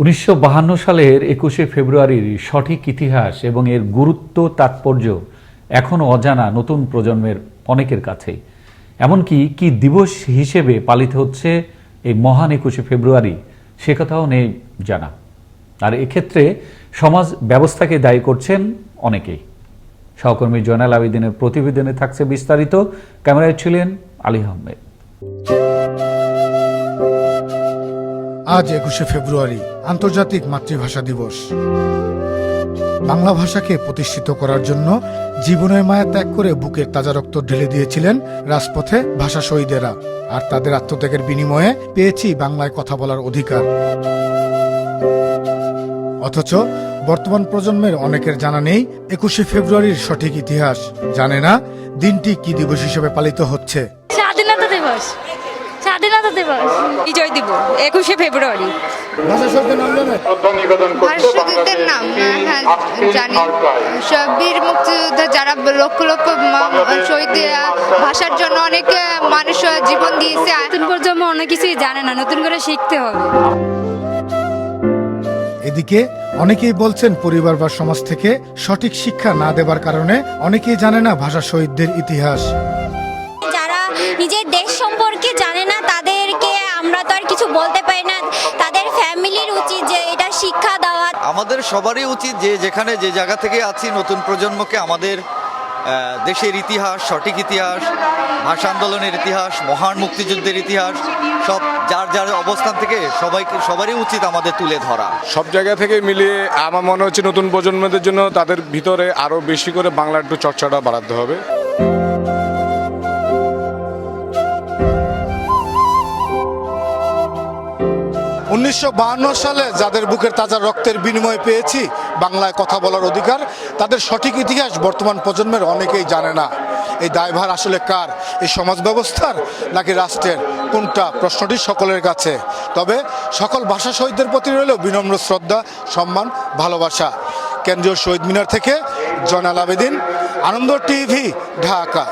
উনিশশো সালের একুশে ফেব্রুয়ারির সঠিক ইতিহাস এবং এর গুরুত্ব, তাৎপর্য এখনও অজানা নতুন প্রজন্মের অনেকের কাছেই এমনকি কি দিবস হিসেবে পালিত হচ্ছে এই মহান একুশে ফেব্রুয়ারি, সে কথাও নেই জানা। আর এক্ষেত্রে সমাজ ব্যবস্থাকে দায়ী করছেন অনেকেই। সহকর্মী জয়নাল আবেদিনের প্রতিবেদনে থাকছে বিস্তারিত। ক্যামেরায় ছিলেন আলী আহমেদ। আজ একুশে ফেব্রুয়ারি, আন্তর্জাতিক মাতৃভাষা দিবস। বাংলা ভাষাকে প্রতিষ্ঠিত করার জন্য জীবনের মায়া ত্যাগ করে বুকের তাজা রক্ত ঢেলে দিয়েছিলেন রাজপথে ভাষা শহীদেরা। আর তাদের আত্মত্যাগের বিনিময়ে পেয়েছি বাংলায় কথা বলার অধিকার। অথচ বর্তমান প্রজন্মের অনেকের জানা নেই একুশে ফেব্রুয়ারির সঠিক ইতিহাস। জানে না দিনটি কি দিবস হিসেবে পালিত হচ্ছে। স্বাধীনতা দিবস। স্বাধীনতা দিবস। বিজয় দিব একুশে ফেব্রুয়ারি। ভাষা নাম নাম হ্যাঁ জানি। সব বীর মুক্তিযোদ্ধা যারা লক্ষ লক্ষ শহীদ ভাষার জন্য অনেক মানুষ জীবন দিয়েছে। নতুন প্রজন্ম অনেক কিছুই জানে না নতুন করে শিখতে হবে। এদিকে অনেকেই বলছেন পরিবার বা সমাজ থেকে সঠিক শিক্ষা না দেবার কারণে অনেকেই জানে না ভাষা শহীদদের ইতিহাস। যারা নিজের দেশ সম্পর্কে বলতে পারি না তাদের ফ্যামিলির উচিত যে এটা শিক্ষা দেওয়া। আমাদের সবারই উচিত যে যেখানে যে জায়গা থেকে আছি নতুন প্রজন্মকে আমাদের দেশের ইতিহাস সঠিক ইতিহাস ভাষা আন্দোলনের ইতিহাস মহান মুক্তিযুদ্ধের ইতিহাস সব যার যার অবস্থান থেকে সবাইকে সবারই উচিত আমাদের তুলে ধরা। সব জায়গা থেকে মিলিয়ে আমার মনে হচ্ছে নতুন প্রজন্মদের জন্য তাদের ভিতরে আরও বেশি করে বাংলা একটু চর্চাটা বাড়াতে হবে। উনিশশো সালে যাদের বুকের তাজা রক্তের বিনিময়ে পেয়েছি, বাংলায় কথা বলার অধিকার, তাদের সঠিক ইতিহাস বর্তমান প্রজন্মের অনেকেই জানে না। এই দায়ভার আসলে কার? এই সমাজ ব্যবস্থার নাকি রাষ্ট্রের? কোনটা প্রশ্নটি সকলের কাছে? তবে সকল ভাষা শহীদদের প্রতি রইল বিনম্র শ্রদ্ধা, সম্মান, ভালোবাসা। কেন্দ্রীয় শহীদ মিনার থেকে জনাল আবেদিন, আনন্দ টিভি, ঢাকা।